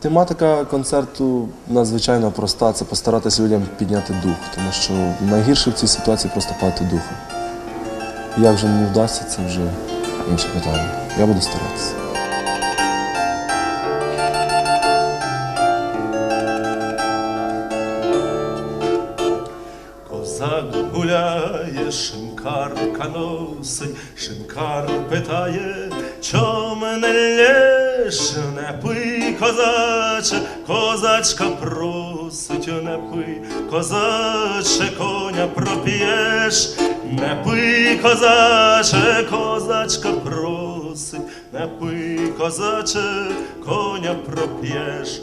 Тематика концерту надзвичайно проста це постаратися людям підняти дух, тому що найгірше в цій ситуації просто падати духом. Як вже не вдасться, це вже інше питання. Я буду старатися. Козак гуляє, шинкарка носить, шинкар питає, чом не лєш, не пий, козаче, козачка просить, не пий, козаче, коня проп'єш, не пий, козаче, козачка просить, не пий, козаче, коня проп'єш.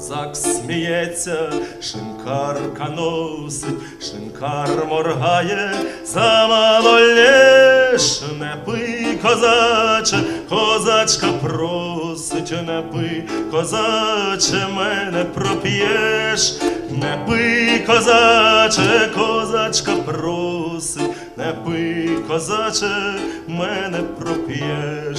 Козак сміється, шинкарка носить, шинкар моргає, замало лєш, не пий, козаче, козачка просить, не пий, козаче, мене проп'єш, не пий, козаче, козачка просить, не пий, козаче, мене проп'єш.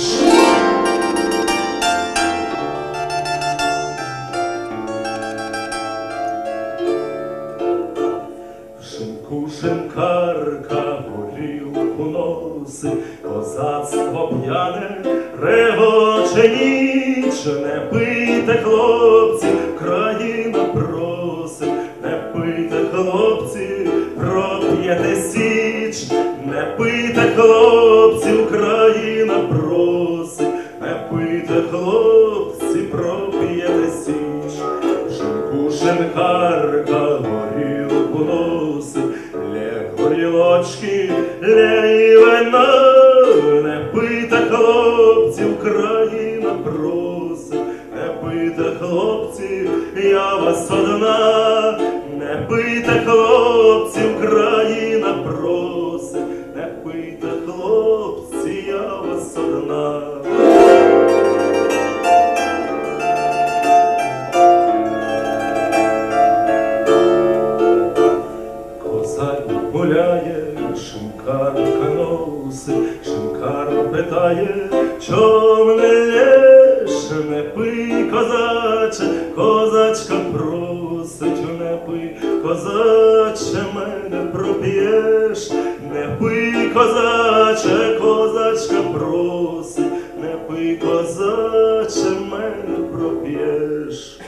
Шинкарка горілку носить, козацтво п'яне, ревоче ніч, не пийте, хлопці, країна просить, не пийте, хлопці, проп'єте січ, не пийте, хлопці, Україна просить, не пийте, хлопці, проп'єте січ. Шинку шинкарка горілку носить, лє горілочки, хлопці, я вас одна, не пийте, хлопці, Україна просить, не пийте, хлопці, я вас одна. Козак гуляє, шинкарка носить, шинкар питає, чом не пий, козаче, козачка просить, не пий, козаче, мене проп'єш, не пий, козаче, козачка просить, не пий, козаче, мене проп'єш.